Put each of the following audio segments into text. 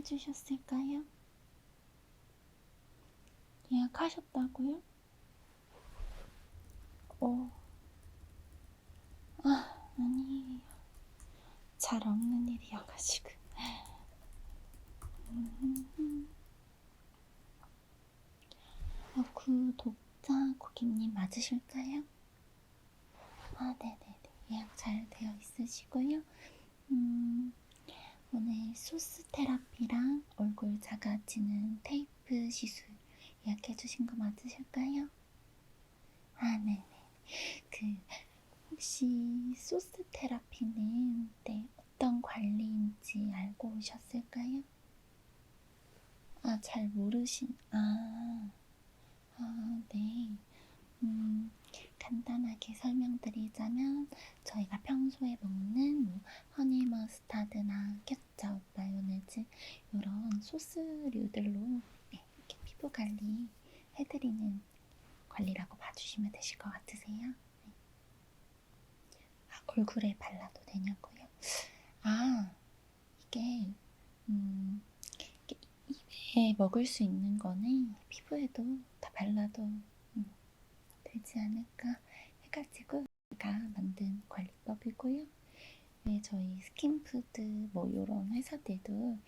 예약해 주셨을까요? 예약하셨다고요? 어. 아, 아니에요. 잘 없는 일이어가지고. 음. 어, 구독자 고객님 맞으실까요? 아, 네네네. 예약 잘 되어 있으시고요. 음, 오늘 소스 테라피랑 얼굴 작아지는 테이프 시술 예약해 주신 거 맞으실까요? 아, 네네. 그, 혹시 소스 테라피는 네, 어떤 관리인지 알고 오셨을까요? 아, 잘 모르신, 아, 아, 네. 음, 간단하게 설명드리자면, 저희가 평소에 먹는 뭐, 허니 머스타드나 케첩, 마요네즈, 이런 소스류들로 네, 이렇게 피부 관리 해드리는 관리라고 봐주시면 되실 것 같으세요? 네. 아, 얼굴에 발라도 되냐고요? 아, 이게, 음, 이게 입에 먹을 수 있는 거는 피부에도 다 발라도 음, 되지 않을까 해가지고 제가 만든 관리법이고요. 왜 저희 스킨푸드 뭐 이런 회사들도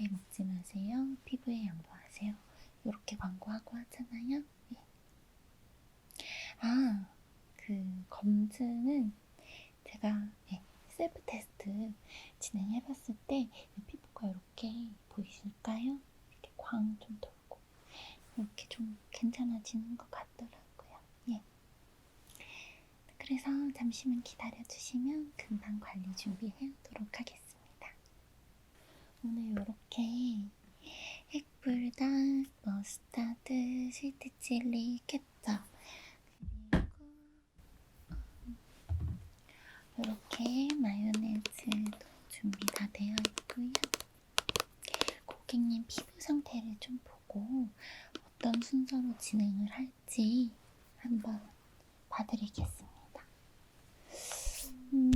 예, 먹지 마세요. 피부에 양보하세요. 이렇게 광고하고 하잖아요. 예. 아, 그 검증은 제가 예, 셀프 테스트 진행해봤을 때 피부가 이렇게 보이실까요? 이렇게 광 좀 돌고 이렇게 좀 괜찮아지는 것 같더라고요. 예. 그래서 잠시만 기다려주시면 금방 관리 준비해오도록 하겠습니다. 오늘 이렇게 핵불닭, 머스타드, 실트칠리, 케첩 그리고 이렇게 마요네즈도 준비 다 되어 있고요. 고객님 피부 상태를 좀 보고 어떤 순서로 진행을 할지 한번 봐드리겠습니다. 음,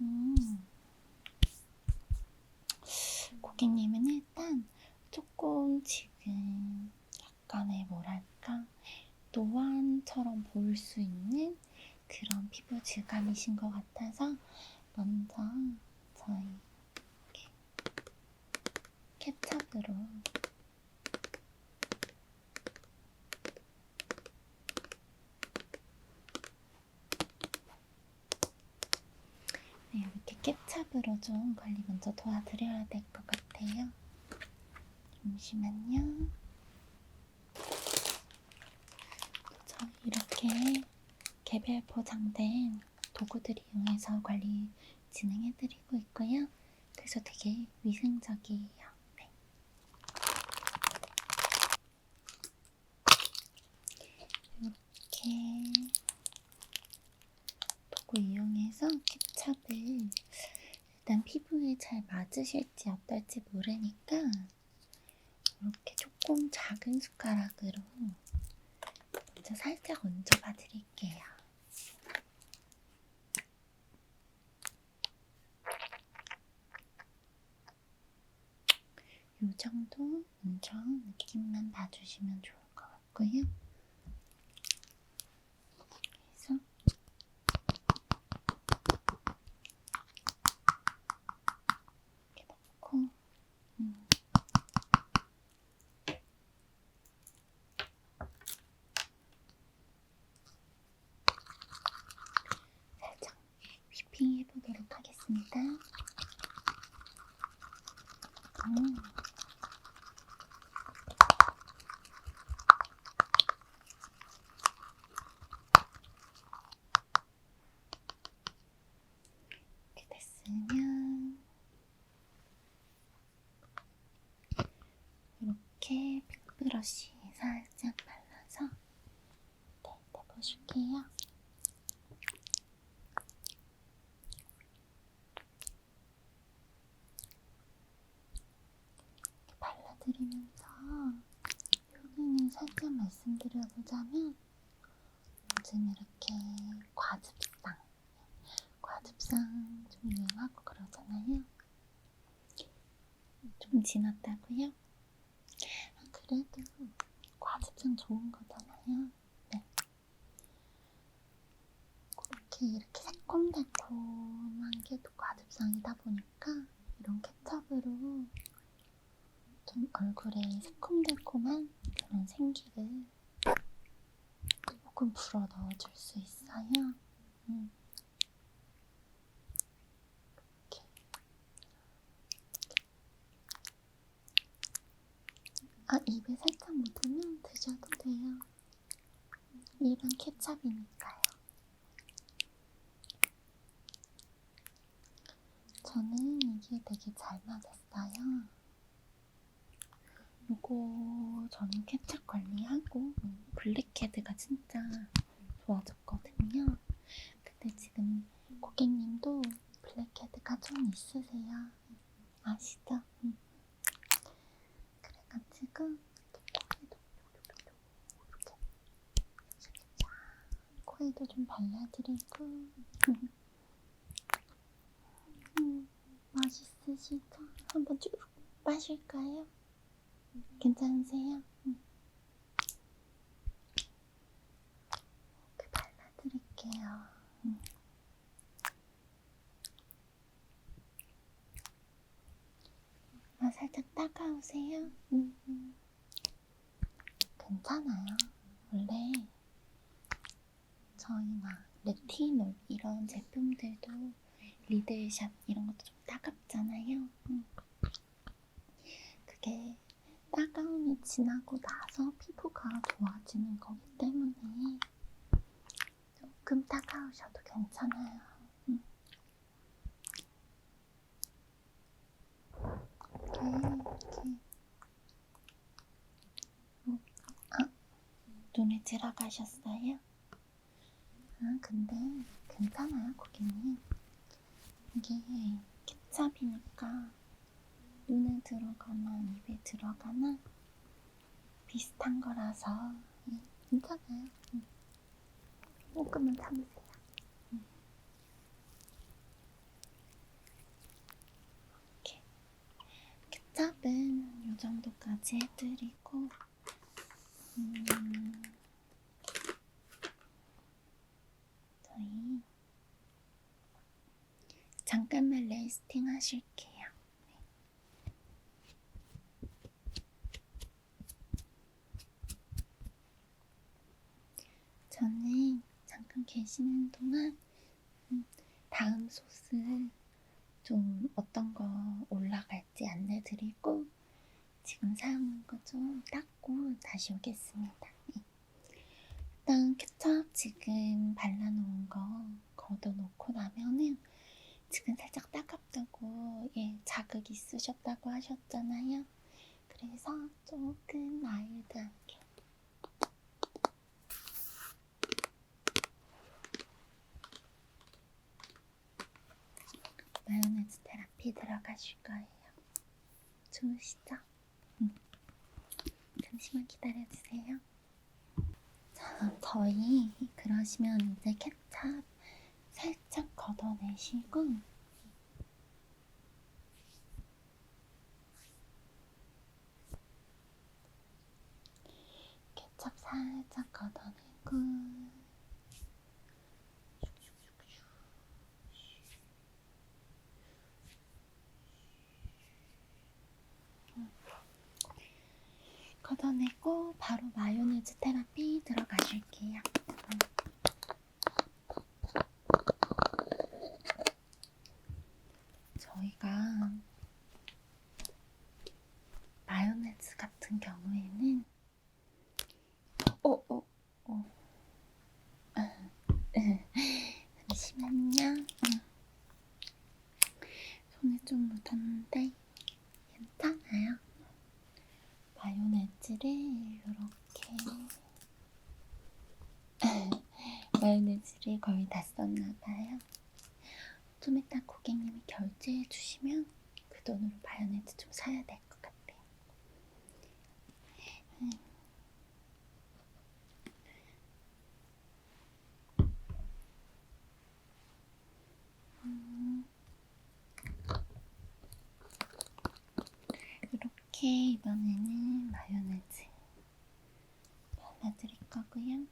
음. 고객님은 일단 조금 지금 약간의 뭐랄까 노안처럼 보일 수 있는 그런 피부 질감이신 것 같아서 먼저 저희 이렇게 케첩으로 네, 이렇게 케첩으로 좀 관리 먼저 도와드려야 될 것 같아요. 잠시만요. 저희 이렇게 개별 포장된 도구들 이용해서 관리 진행해드리고 있고요. 그래서 되게 위생적이에요. 네. 이렇게 도구 이용해서 케첩을 일단 피부에 잘 맞으실지 어떨지 모르니까 이렇게 조금 작은 숟가락으로 먼저 살짝 얹어봐 드릴게요. 이 정도 먼저 느낌만 봐주시면 좋을 것 같고요. 그래서 이렇게 넣고 음. 살짝 휘핑 해보도록 하겠습니다. 음. 이렇게 됐으면 이렇게 빅브러쉬 살짝 발라서 네, 내보실게요. 이렇게 발라드리면서 여기는 살짝 말씀드려보자면 이렇게 유행하고 그러잖아요. 좀 지났다고요? 아, 그래도 과즙상 좋은 거잖아요. 네. 그렇게 이렇게 새콤달콤한 게 또 과즙상이다 보니까 이런 케첩으로 좀 얼굴에 새콤달콤한 그런 생기를 조금 불어 넣어줄 수 있어요. 음. 이렇게. 아, 입에 살짝 묻으면 드셔도 돼요. 입은 케찹이니까요. 저는 이게 되게 잘 맞았어요. 이거 저는 케찹 관리하고 블랙헤드가 진짜 좋아졌거든요. 근데 지금 고객님도 블랙헤드가 좀 있으세요. 아시죠? 응. 이렇게 코에도 좀 발라드리고 음, 맛있으시죠? 한번 쭉 마실까요? 괜찮으세요? 음. 이렇게 발라드릴게요. 음. 아, 살짝 따가우세요? 음, 음. 괜찮아요. 원래 저희 막 레티놀 이런 제품들도 리들샷 이런 것도 좀 따갑잖아요. 음. 그게 따가움이 지나고 나서 피부가 좋아지는 거기 때문에 조금 따가우셔도 괜찮아요. 음. 이렇게 이렇게 어, 아 눈에 들어가셨어요? 아 근데 괜찮아요 고객님 이게 케찹이니까 눈에 들어가나 입에 들어가나 비슷한 거라서 예, 괜찮아요. 음. 조금만 참으세요. 음. 이렇게 케찹은 이 정도까지 해드리고 음, 저희 잠깐만 레이스팅 하실게요. 저는 잠깐 계시는 동안 음, 다음 소스 좀 어떤 거 올라갈지 안내 드리고 지금 사용한 거좀 닦고 다시 오겠습니다. 예. 일단 케첩 지금 발라놓은 거 걷어놓고 나면은 지금 살짝 따갑다고 예 자극 있으셨다고 하셨잖아요. 그래서 조금 마일드하게 마요네즈 테라피 들어가실 거예요. 좋으시죠? 응. 잠시만 기다려주세요. 자, 저희 그러시면 이제 케찹 살짝 걷어내시고 케찹 살짝 걷어내고 걷어내고 바로 마요네즈 테라피 들어가실게요. 저희가 마요네즈 같은 경우에는 모발 렌즈를 거의 다 썼나봐요. 좀 이따 고객님이 결제해 주시면 그 돈으로 바이오렌즈 좀 사야 될것 같아요. 음. 이렇게 이번에는 마요네즈 발라드릴 거고요.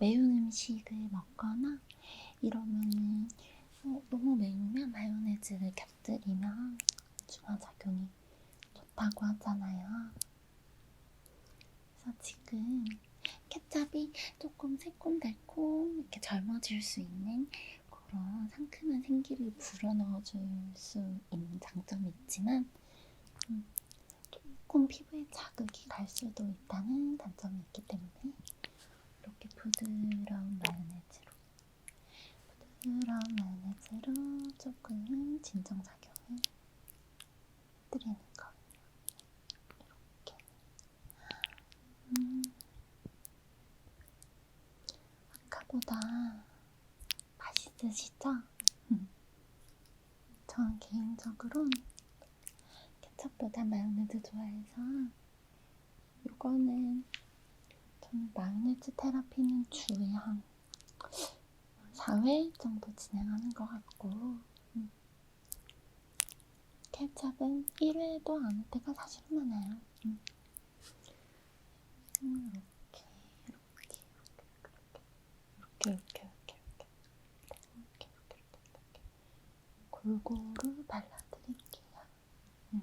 매운 음식을 먹거나 이러면은 어, 너무 매우면 마요네즈를 곁들이면 중화작용이 좋다고 하잖아요. 그래서 지금 케찹이 조금 새콤달콤 이렇게 젊어질 수 있는 그런 상큼한 생기를 불어넣어줄 수 있는 장점이 있지만 음, 조금 피부에 자극이 갈 수도 있다는 단점이 있기 때문에 이렇게 부드러운 마요네즈로 부드러운 마요네즈로 조금 진정작용을 드리는 거예요. 이렇게 음, 아까보다 맛있으시죠? 음. 저는 개인적으로 케첩보다 마요네즈 좋아해서 이거는 저는 마요네즈 테라피는 주에 한 4회 정도 진행하는 것 같고 음. 케첩은 1회도 안 할 때가 사실은 많아요. 음. 음, 이렇게 이렇게 이렇게 이렇게 이렇게 이렇게 이렇게 이렇게 이렇게 이렇게 골고루 발라드릴게요. 음.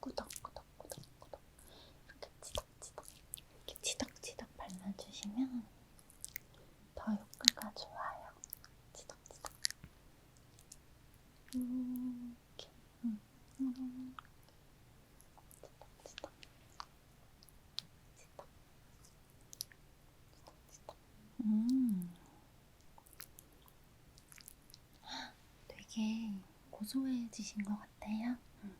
꾸덕꾸덕 꾸덕꾸덕 이렇게 치덕치덕 이렇게 치덕치덕 발라주시면 더 효과가 좋아요. 치덕치덕 이렇게 음, 음. 치덕치덕 치덕 치덕치덕 음 되게 고소해지신 것 같아요. 음.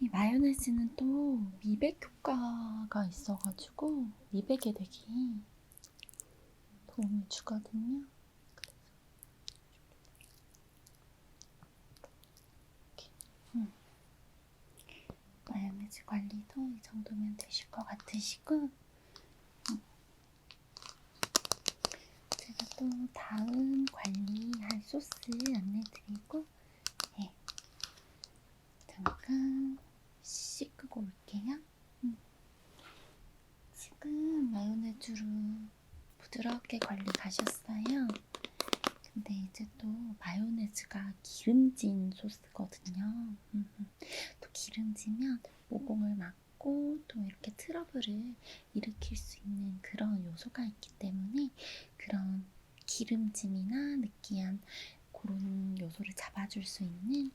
이 마요네즈는 또 미백 효과가 있어가지고 미백에 되게 도움을 주거든요. 음. 마요네즈 관리도 이 정도면 되실 것 같으시고 음. 제가 또 다음 관리할 소스 안내드리고 예. 잠깐 씻고 올게요. 음. 지금 마요네즈로 부드럽게 관리 가셨어요. 근데 이제 또 마요네즈가 기름진 소스거든요. 또 기름지면 모공을 막고 또 이렇게 트러블을 일으킬 수 있는 그런 요소가 있기 때문에 그런 기름짐이나 느끼한 그런 요소를 잡아줄 수 있는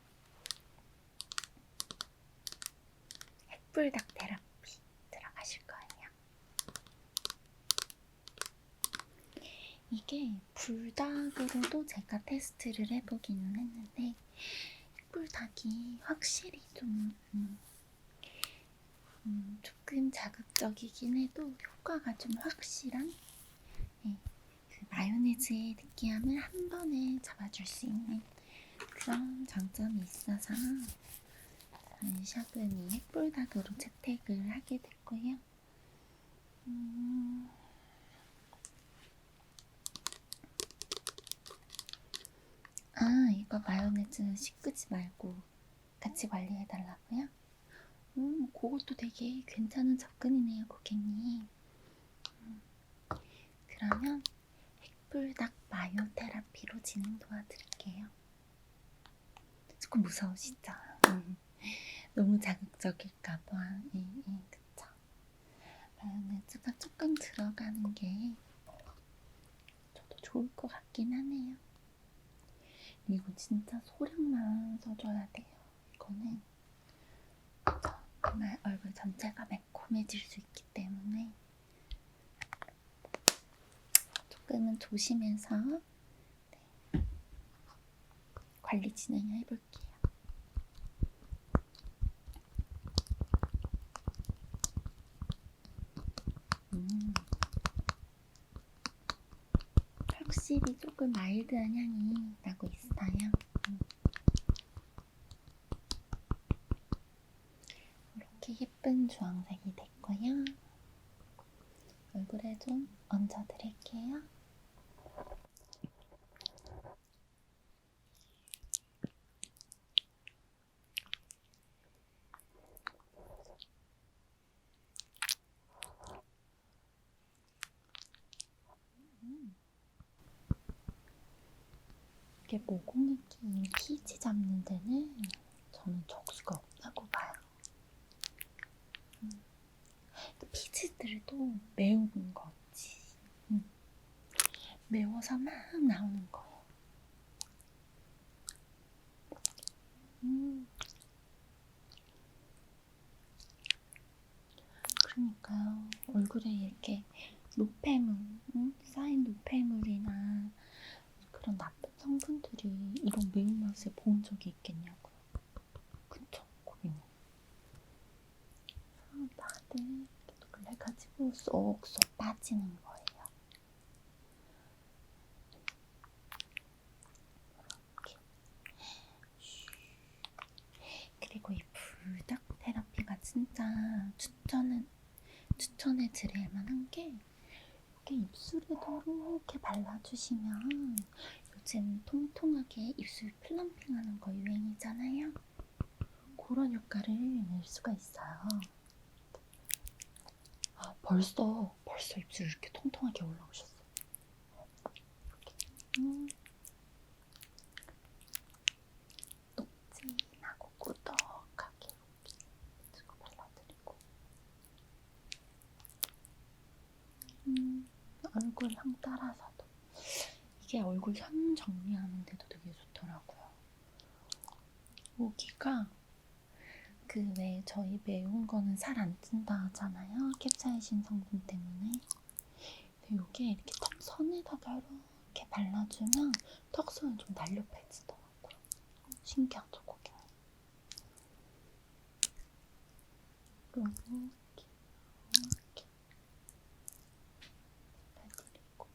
햇불닭 테라피 들어가실 거예요. 이게 불닭으로도 제가 테스트를 해보기는 했는데 햇불닭이 확실히 좀 음, 음, 조금 자극적이긴 해도 효과가 좀 확실한 예, 그 마요네즈의 느끼함을 한 번에 잡아줄 수 있는 그런 장점이 있어서 저희 샵은 이 햇불닭으로 채택을 하게 됐고요. 음, 아, 이거 마요네즈 씻지 말고 같이 관리해달라고요? 음, 그것도 되게 괜찮은 접근이네요, 고객님. 음, 그러면 핵불닭 마요 테라피로 진행 도와드릴게요. 조금 무서우시죠? 음, 너무 자극적일까봐. 예, 예, 그쵸. 마요네즈가 조금 들어가는 게 저도 좋을 것 같긴 하네요. 이거 진짜 소량만 써줘야 돼요. 이거는 정말 얼굴 전체가 매콤해질 수 있기 때문에 조금은 조심해서 네. 관리 진행을 해볼게요. 확실히 조금 마일드한 향이 나고 있어요. 이렇게 예쁜 주황색이 됐고요. 얼굴에 좀 얹어드릴게요. 이게 모공이 낀 피지 잡는 데는 저는 적수가 없다고 봐요. 음. 그 피지들도 매운 거지. 음. 매워서 막 나오는 거예요. 음. 그러니까요. 얼굴에 이렇게 노폐물, 응? 쌓인 노폐물이나 그런 나쁜 성분들이 이런 매운맛을 본 적이 있겠냐고요. 그쵸, 고객님. 다들 이렇게 그래가지고 쏙쏙 빠지는 거예요. 이렇게. 그리고 이 불닭 테라피가 진짜 추천은 추천해 드릴 만한 게 이렇게 입술에도 이렇게 발라주시면 요즘 통통하게 입술 플럼핑하는 거 유행이잖아요. 그런 효과를 낼 수가 있어요. 아, 벌써 벌써 입술 이렇게 통통하게 올라오셨어요. 이렇게. 음. 녹진하고 꾸덕하게 이렇게 발라드리고 음, 얼굴 향 따라서도 이게 얼굴 향 정리하는데도 되게 좋더라고요. 여기가 그왜 저희 매운 거는 살안 찐다 하잖아요. 캡사이신 성분 때문에. 근데 이게 이렇게 턱 선에다가 이렇게 발라주면 턱선이 좀 날렵해지더라고요. 신기하죠, 고객님? 이렇게 이렇게 발라드리고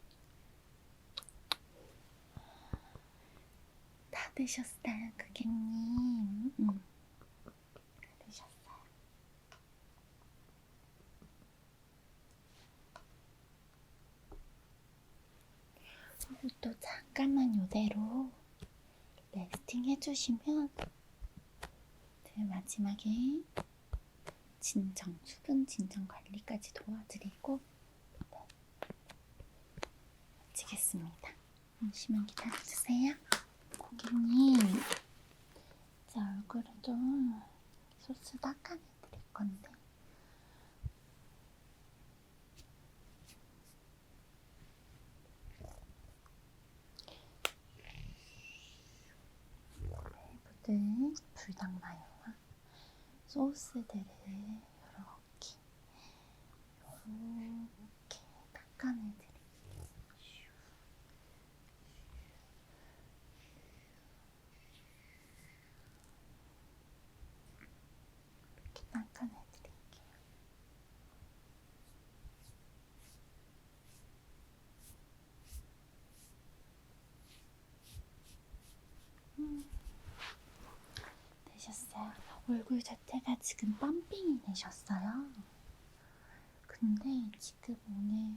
다 되셨어요, 고객님. 응. 그리고 또 잠깐만 이대로 레스팅 해주시면 제가 마지막에 진정, 수분 진정 관리까지 도와드리고 네, 마치겠습니다. 잠시만 기다려주세요. 고객님, 제 얼굴을 좀 소스 닦아내드릴 건데. 묻은 불닭 마요와 소스들을 이렇게 이렇게 닦아내드릴게요. 이렇게 닦아내드릴게요. 음. 되셨어요. 얼굴 자체가 펌핑이 되셨어요. 근데 지금 오늘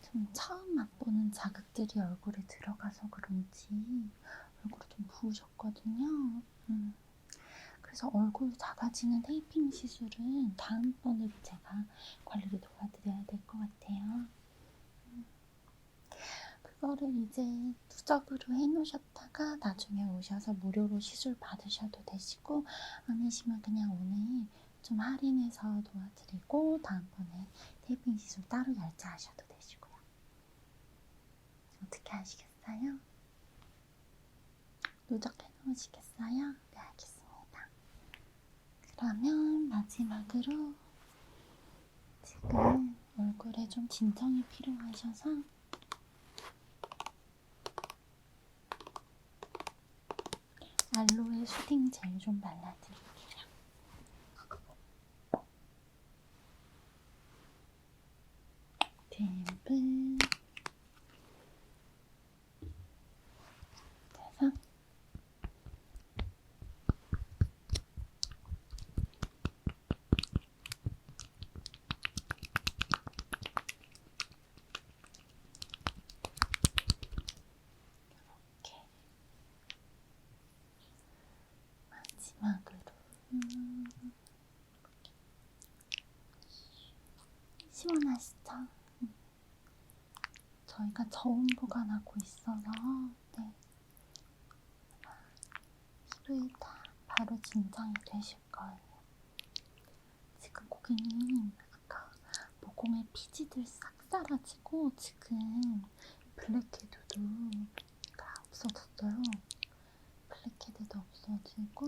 좀 처음 맛보는 자극들이 얼굴에 들어가서 그런지 얼굴이 좀 부으셨거든요. 음. 그래서 얼굴 작아지는 테이핑 시술은 다음번으로 제가 관리를 도와드려야 될것 같아요. 음. 그거를 이제 누적으로 해놓으셨다가 나중에 오셔서 무료로 시술 받으셔도 되시고 아니시면 그냥 오늘 좀 할인해서 도와드리고 다음번에 테이핑 시술 따로 결제하셔도 되시고요. 어떻게 하시겠어요? 누적해 놓으시겠어요? 네, 알겠습니다. 그러면 마지막으로 지금 얼굴에 좀 진정이 필요하셔서 알로에 수딩 젤 좀 발라드릴게요. 듬뿍 그래서 시원하시죠? 음. 저희가 저온 보관하고 있어서 네. 하루에 다 바로 진정이 되실 거예요. 지금 고객님 아까 모공의 피지들 싹 사라지고 지금 블랙헤드도 다 없어졌어요. 블랙헤드도 없어지고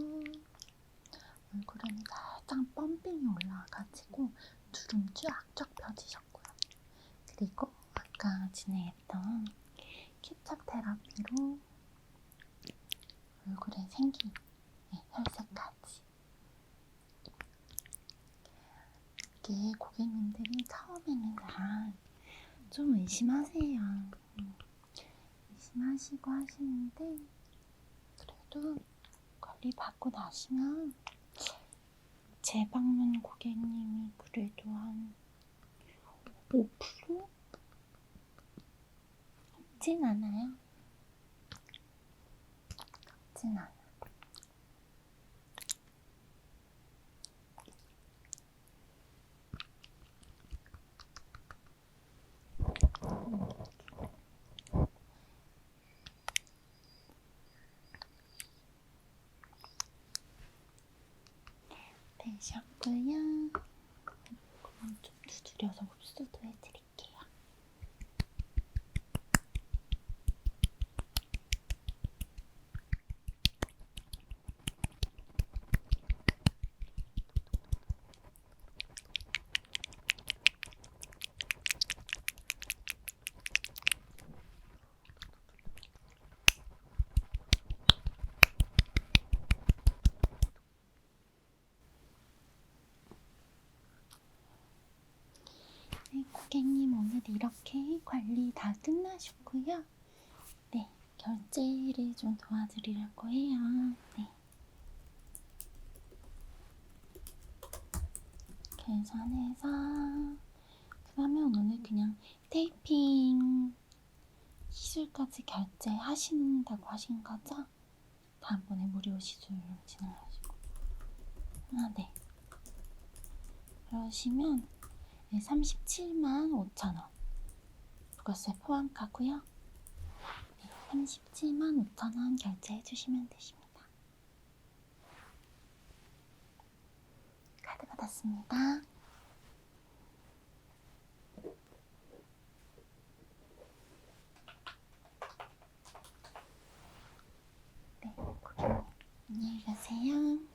얼굴에는 살짝 펌핑이 올라와가지고 주름 쫙쫙 펴지셨고요. 그리고 아까 진행했던 케찹 테라피로 얼굴에 생긴 네, 혈색까지 이게 고객님들이 처음에는 다좀 의심하세요. 음, 의심하시고 하시는데 그래도 관리 받고 나시면 재방문 고객님이 그래도 한 5% 없진 않아요. 없진 않아. 되셨고요. 그럼 좀 두드려서 흡수도 해드릴게요. 네, 고객님 오늘 이렇게 관리 다 끝나셨고요. 네, 결제를 좀 도와드리려고 해요. 네. 계산해서 그러면 오늘 그냥 테이핑 시술까지 결제하신다고 하신 거죠? 다음번에 무료 시술 진행하시고 아 네. 그러시면 네, 37만 5천 원 그것을 포함하고요. 37만 5천 원 결제해 주시면 되십니다. 카드 받았습니다. 네, 고객님 안녕히 가세요.